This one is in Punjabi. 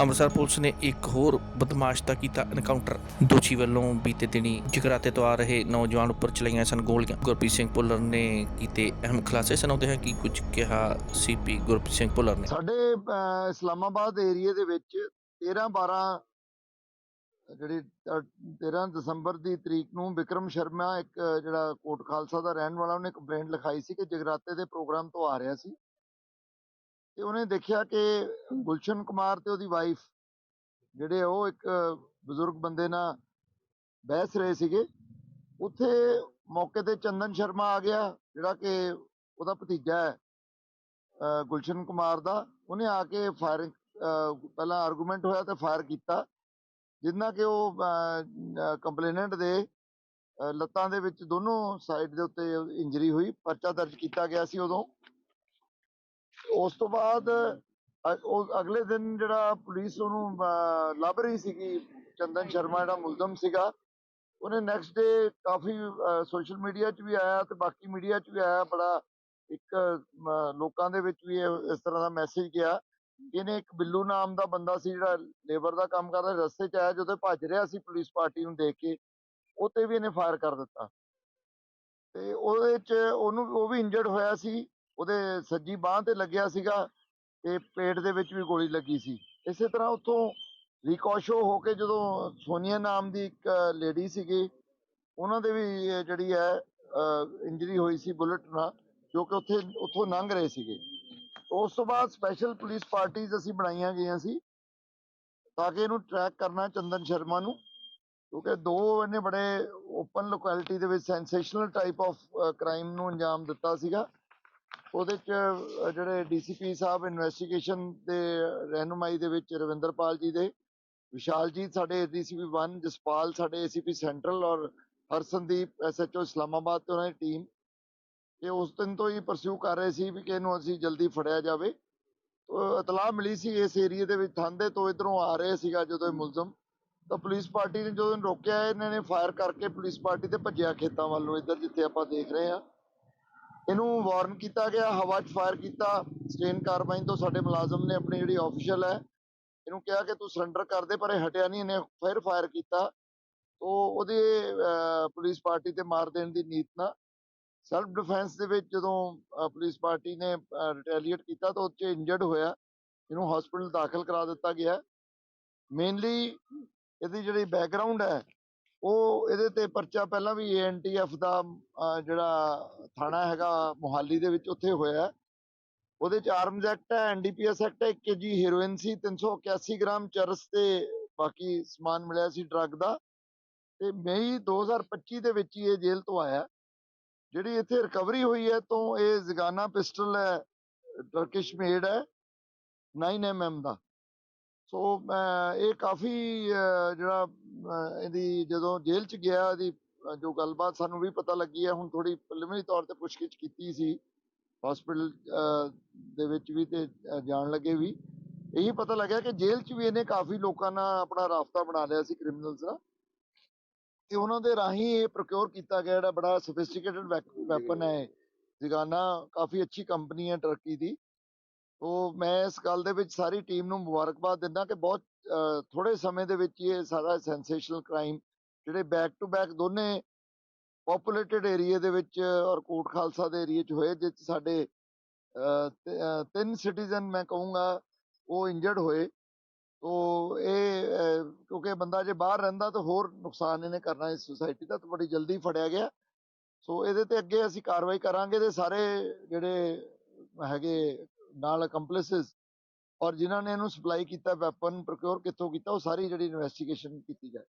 ਅੰਮ੍ਰਿਤਸਰ ਪੁਲਿਸ ਨੇ ਇੱਕ ਹੋਰ ਬਦਮਾਸ਼ ਦਾ ਕੀਤਾ ਐਨਕਾਊਂਟਰ ਦੋਸ਼ੀ ਵੱਲੋਂ ਬੀਤੇ ਦਿਨੀ ਜਗਰਾਤੇ ਤੋਂ ਆ ਰਹੇ ਨੌਜਵਾਨ ਉੱਪਰ ਚਲਾਈਆਂ ਸਨ ਗੋਲੀਆਂ। ਗੁਰਪ੍ਰੀਤ ਸਿੰਘ ਭੁੱਲਰ ਨੇ ਕੀਤੇ ਅਹਿਮ ਖੁਲਾਸੇ ਸੁਣਾਉਂਦੇ ਹਾਂ ਕਿ ਕੁਝ ਕਿਹਾ ਸੀਪੀ ਗੁਰਪ੍ਰੀਤ ਸਿੰਘ ਭੁੱਲਰ ਨੇ। ਸਾਡੇ ਇਸਲਾਮਾਬਾਦ ਏਰੀਏ ਦੇ ਵਿੱਚ 13 12 ਜਿਹੜੀ ਅਹ, 13 ਦਸੰਬਰ ਦੀ ਤਰੀਕ ਨੂੰ ਵਿਕਰਮ ਸ਼ਰਮਾ ਇੱਕ ਜਿਹੜਾ ਕੋਟ ਖਾਲਸਾ ਦਾ ਰਹਿਣ ਵਾਲਾ ਉਹਨੇ ਕੰਪਲੇਂਟ ਲਿਖਾਈ ਸੀ ਕਿ ਜਗਰਾਤੇ ਦੇ ਪ੍ਰੋਗਰਾਮ ਤੋਂ ਆ ਰਿਹਾ ਸੀ। ਤੇ ਉਹਨੇ ਦੇਖਿਆ ਕਿ ਗੁਲਸ਼ਨ ਕੁਮਾਰ ਤੇ ਉਹਦੀ ਵਾਈਫ ਜਿਹੜੇ ਉਹ ਇੱਕ ਬਜ਼ੁਰਗ ਬੰਦੇ ਨਾਲ ਬਹਿਸ ਰਹੇ ਸੀਗੇ। ਉੱਥੇ ਮੌਕੇ ਤੇ ਚੰਦਨ ਸ਼ਰਮਾ ਆ ਗਿਆ, ਜਿਹੜਾ ਕਿ ਉਹਦਾ ਭਤੀਜਾ ਹੈ ਗੁਲਸ਼ਨ ਕੁਮਾਰ ਦਾ। ਉਹਨੇ ਆ ਕੇ ਫਾਇਰਿੰਗ ਪਹਿਲਾਂ ਆਰਗੂਮੈਂਟ ਹੋਇਆ ਤੇ ਫਾਇਰ ਕੀਤਾ, ਜਿੰਨਾ ਕਿ ਉਹ ਕੰਪਲੇਨੈਂਟ ਦੇ ਲੱਤਾਂ ਦੇ ਵਿੱਚ ਦੋਨੋਂ ਸਾਈਡ ਦੇ ਉੱਤੇ ਇੰਜਰੀ ਹੋਈ, ਪਰਚਾ ਦਰਜ ਕੀਤਾ ਗਿਆ ਸੀ ਉਦੋਂ। ਉਸ ਤੋਂ ਬਾਅਦ ਅ- ਉਹ ਅਗਲੇ ਦਿਨ ਜਿਹੜਾ ਪੁਲਿਸ ਉਹਨੂੰ ਅਹ, ਲੱਭ ਰਹੀ ਸੀਗੀ ਚੰਦਨ ਸ਼ਰਮਾ ਜਿਹੜਾ ਮੁਲਜ਼ਮ ਸੀਗਾ ਉਹਨੇ ਨੈਕਸਟ ਡੇ ਕਾਫੀ ਸੋਸ਼ਲ ਮੀਡੀਆ 'ਚ ਵੀ ਆਇਆ ਤੇ ਬਾਕੀ ਮੀਡੀਆ 'ਚ ਵੀ ਆਇਆ ਬੜਾ ਇੱਕ ਅਹ, ਲੋਕਾਂ ਦੇ ਵਿੱਚ ਵੀ ਇਹ- ਇਸ ਤਰ੍ਹਾਂ ਦਾ ਮੈਸੇਜ ਗਿਆ। ਕਿ ਇਹਨੇ ਇੱਕ ਬਿੱਲੂ ਨਾਮ ਦਾ ਬੰਦਾ ਸੀ ਜਿਹੜਾ ਲੇਬਰ ਦਾ ਕੰਮ ਕਰਦਾ ਰਸਤੇ 'ਚ ਆਇਆ ਜਦੋਂ ਇਹ ਭੱਜ ਰਿਹਾ ਸੀ ਪੁਲਿਸ ਪਾਰਟੀ ਨੂੰ ਦੇਖ ਕੇ ਉਹ ਤੇ ਵੀ ਇਹਨੇ ਫਾਇਰ ਕਰ ਦਿੱਤਾ। ਤੇ ਉਹਦੇ 'ਚ ਉਹਨੂੰ ਉਹ ਵੀ ਇੰਜਰਡ ਹੋਇਆ ਸੀ। ਉਹਦੇ ਸੱਜੀ ਬਾਹ ਤੇ ਲੱਗਿਆ ਸੀਗਾ ਤੇ ਪੇਟ ਦੇ ਵਿੱਚ ਵੀ ਗੋਲੀ ਲੱਗੀ ਸੀ। ਇਸੇ ਤਰ੍ਹਾਂ ਉੱਥੋਂ ਰਿਕੋਸ਼ੋ ਹੋ ਕੇ ਜਦੋਂ ਸੋਨੀਆ ਨਾਮ ਦੀ ਇੱਕ ਲੇਡੀ ਸੀਗੀ, ਉਹਨਾਂ ਦੇ ਵੀ ਜਿਹੜੀ ਹੈ ਇੰਜਰੀ ਹੋਈ ਸੀ ਬੁਲਟ ਨਾਲ, ਜੋ ਕਿ ਉੱਥੇ, ਉੱਥੋਂ ਲੰਘ ਰਹੇ ਸੀਗੇ। ਉਸ ਤੋਂ ਬਾਅਦ ਸਪੈਸ਼ਲ ਪੁਲਿਸ ਪਾਰਟੀਆਂ ਅਸੀਂ ਬਣਾਈਆਂ ਗਈਆਂ ਸੀ, ਤਾਂ ਕਿ ਇਹਨੂੰ ਟਰੈਕ ਕਰਨਾ ਚੰਦਨ ਸ਼ਰਮਾ ਨੂੰ, ਕਿਉਂਕਿ ਦੋ ਇਹਨੇ ਬੜੇ ਓਪਨ ਲੋਕੈਲਿਟੀ ਦੇ ਵਿੱਚ ਸੈਂਸੇਸ਼ਨਲ ਟਾਈਪ ਆਫ ਕ੍ਰਾਈਮ ਨੂੰ ਅੰਜਾਮ ਦਿੱਤਾ ਸੀਗਾ। ਉਹਦੇ ਚ ਅਹ, ਜਿਹੜੇ ਡੀਸੀਪੀ ਸਾਹਿਬ ਇਨਵੈਸਟੀਗੇਸ਼ਨ ਦੇ ਰਹਿਨੁਮਾਈ ਦੇ ਵਿੱਚ ਰਵਿੰਦਰਪਾਲ ਜੀ ਦੇ ਵਿਸ਼ਾਲਜੀਤ ਸਾਡੇ ਡੀਸੀਪੀ 1 ਜਸਪਾਲ ਸਾਡੇ ਏਸੀਪੀ ਸੈਂਟਰਲ ਔਰ ਹਰਸੰਦੀਪ ਐਸਐਚਓ ਇਸਲਾਮਾਬਾਦ ਤੇ ਉਹਨਾਂ ਦੀ ਟੀਮ ਇਹ ਉਸ ਦਿਨ ਤੋਂ ਹੀ ਪਰਸਿਊ ਕਰ ਰਹੇ ਸੀ ਵੀ ਕਿ ਇਹਨੂੰ ਅਸੀਂ ਜਲਦੀ ਫੜਿਆ ਜਾਵੇ। ਉਹ ਇਤਲਾਹ ਮਿਲੀ ਸੀ ਇਸ ਏਰੀਏ ਦੇ ਵਿੱਚ ਥਾਂਦੇ ਤੋਂ ਇਧਰੋਂ ਆ ਰਹੇ ਸੀਗਾ ਜਦੋਂ ਇਹ ਮੁਲਜ਼ਮ। ਤਾਂ ਪੁਲਿਸ ਪਾਰਟੀ ਨੇ ਜਦੋਂ ਇਹਨੂੰ ਰੋਕਿਆ ਇਹਨਾਂ ਨੇ ਫਾਇਰ ਕਰਕੇ ਪੁਲਿਸ ਪਾਰਟੀ ਤੇ ਭੱਜਿਆ ਖੇਤਾਂ ਵੱਲੋਂ ਇੱਧਰ ਜਿੱਥੇ ਆਪਾਂ ਦੇਖ ਰਹੇ ਹਾਂ। ਇਹਨੂੰ ਵਾਰਨ ਕੀਤਾ ਗਿਆ, ਹਵਾ 'ਚ ਫਾਇਰ ਕੀਤਾ। ਸਟੇਨ ਕਾਰਬਾਈਨ ਤੋਂ ਸਾਡੇ ਮੁਲਾਜ਼ਮ ਨੇ ਆਪਣੀ ਜਿਹੜੀ ਆਫੀਸ਼ੀਅਲ ਹੈ, ਇਹਨੂੰ ਕਿਹਾ ਕਿ ਤੂੰ ਸਰੈਂਡਰ ਕਰ ਦੇ, ਪਰ ਇਹ ਹਟਿਆ ਨਹੀਂ, ਇਹਨੇ ਫਿਰ ਫਾਇਰ ਕੀਤਾ। ਉਹ ਉਹਦੇ ਪੁਲਿਸ ਪਾਰਟੀ ਤੇ ਮਾਰ ਦੇਣ ਦੀ ਨੀਤ ਨਾਲ ਸੈਲਫ ਡਿਫੈਂਸ ਦੇ ਵਿੱਚ ਜਦੋਂ ਪੁਲਿਸ ਪਾਰਟੀ ਨੇ ਰਿਟੈਲੀਏਟ ਕੀਤਾ, ਤਾਂ ਉਹ 'ਚ ਇੰਜਰਡ ਹੋਇਆ। ਇਹਨੂੰ ਹਸਪੀਟਲ ਦਾਖਲ ਕਰਾ ਦਿੱਤਾ ਗਿਆ। ਮੇਨਲੀ ਇਹਦੀ ਜਿਹੜੀ ਬੈਕਗ੍ਰਾਉਂਡ ਹੈ ਉਹ ਇਹਦੇ ਤੇ ਪਰਚਾ ਪਹਿਲਾਂ ਵੀ ਏਐਨਟੀਐਫ ਦਾ ਜਿਹੜਾ ਥਾਣਾ ਹੈਗਾ ਮੁਹਾਲੀ ਦੇ ਵਿੱਚ ਉੱਥੇ ਹੋਇਆ। ਉਹਦੇ ਚ ਆਰਮਜ਼ ਐਕਟ ਹੈ ਐਨਡੀਪੀਐਸ ਐਕਟ ਹੈ 1 ਕੇਜੀ ਹੀਰੋਇਨ ਸੀ 381 ਗ੍ਰਾਮ ਚਰਸ ਤੇ ਬਾਕੀ ਸਮਾਨ ਮਿਲਿਆ ਸੀ ਡਰੱਗ ਦਾ। ਤੇ ਮਈ 2025 ਦੇ ਵਿੱਚ ਹੀ ਇਹ ਜੇਲ੍ਹ ਤੋਂ ਆਇਆ। ਜਿਹੜੀ ਇੱਥੇ ਰਿਕਵਰੀ ਹੋਈ ਹੈ ਤੋਂ ਇਹ ਜ਼ਗਾਨਾ ਪਿਸਟਲ ਹੈ ਟਰਕਿਸ਼ ਮੇਡ ਹੈ 9mm ਦਾ। ਸੋ ਇਹ ਕਾਫੀ ਜਿਹੜਾ ਇਹਦੀ ਜਦੋਂ ਜੇਲ੍ਹ ਚ ਗਿਆ ਇਹਦੀ ਜੋ ਗੱਲਬਾਤ ਸਾਨੂੰ ਵੀ ਪਤਾ ਲੱਗੀ ਹੈ ਹੁਣ ਥੋੜੀ ਪ੍ਰੀਲਿਮਿਨਰੀ ਤੌਰ ਤੇ ਪੁੱਛਗਿੱਛ ਕੀਤੀ ਸੀ ਹਸਪੀਟਲ ਦੇ ਵਿੱਚ ਵੀ ਤੇ ਜਾਣ ਲੱਗੇ ਵੀ। ਇਹੀ ਪਤਾ ਲੱਗਿਆ ਕਿ ਜੇਲ੍ਹ ਚ ਵੀ ਇਹਨੇ ਕਾਫੀ ਲੋਕਾਂ ਨਾਲ ਆਪਣਾ ਰਾਫਤਾ ਬਣਾ ਲਿਆ ਸੀ ਕ੍ਰਿਮੀਨਲਸ ਦਾ ਤੇ ਉਹਨਾਂ ਦੇ ਰਾਹੀਂ ਇਹ ਪ੍ਰੋਕਿਉਰ ਕੀਤਾ ਗਿਆ ਜਿਹੜਾ ਬੜਾ ਸੋਫਿਸਟੀਕੇਟਡ ਵੈਪਨ ਹੈ। ਜਗਾਨਾ ਕਾਫੀ ਅੱਛੀ ਕੰਪਨੀ ਹੈ ਟਰਕੀ ਦੀ। ਉਹ ਮੈਂ ਇਸ ਗੱਲ ਦੇ ਵਿੱਚ ਸਾਰੀ ਟੀਮ ਨੂੰ ਮੁਬਾਰਕਬਾਦ ਦਿੰਦਾ ਕਿ ਬਹੁਤ ਅਹ, ਥੋੜੇ ਸਮੇਂ ਦੇ ਵਿੱਚ ਇਹ ਸਾਰਾ ਸੈਂਸੇਸ਼ਨਲ ਕ੍ਰਾਈਮ ਜਿਹੜੇ ਬੈਕ ਟੂ ਬੈਕ ਦੋਨੇ ਪੋਪੂਲੇਟਡ ਏਰੀਆ ਦੇ ਵਿੱਚ ਔਰ ਕੋਟ ਖਾਲਸਾ ਦੇ ਏਰੀਆ 'ਚ ਹੋਏ ਜਿਸ 'ਚ ਸਾਡੇ ਤਿੰਨ ਸਿਟੀਜ਼ਨ ਮੈਂ ਕਹੂੰਗਾ ਉਹ ਇੰਜਰਡ ਹੋਏ। ਤੋ ਇਹ ਕਿਉਂਕਿ ਬੰਦਾ ਜੇ ਬਾਹਰ ਰਹਿੰਦਾ ਤਾਂ ਹੋਰ ਨੁਕਸਾਨ ਇਹਨੇ ਕਰਨਾ ਇਸ ਸੁਸਾਇਟੀ ਦਾ ਤਾਂ ਬੜੀ ਜਲਦੀ ਫੜਿਆ ਗਿਆ। ਸੋ ਇਹਦੇ ਤੇ ਅੱਗੇ ਅਸੀਂ ਕਾਰਵਾਈ ਕਰਾਂਗੇ ਤੇ ਸਾਰੇ ਜਿਹੜੇ ਹੈਗੇ ਨਾਲ ਕੰਪਲਿਸਿਸ ਔਰ ਜਿਨ੍ਹਾਂ ਨੇ ਇਹਨੂੰ ਸਪਲਾਈ ਕੀਤਾ ਵੈਪਨ ਪ੍ਰੋਕਿਓਰ ਕਿੱਥੋਂ ਕੀਤਾ, ਉਹ ਸਾਰੀ ਜਿਹੜੀ ਇਨਵੈਸਟੀਗੇਸ਼ਨ ਕੀਤੀ ਜਾਏ।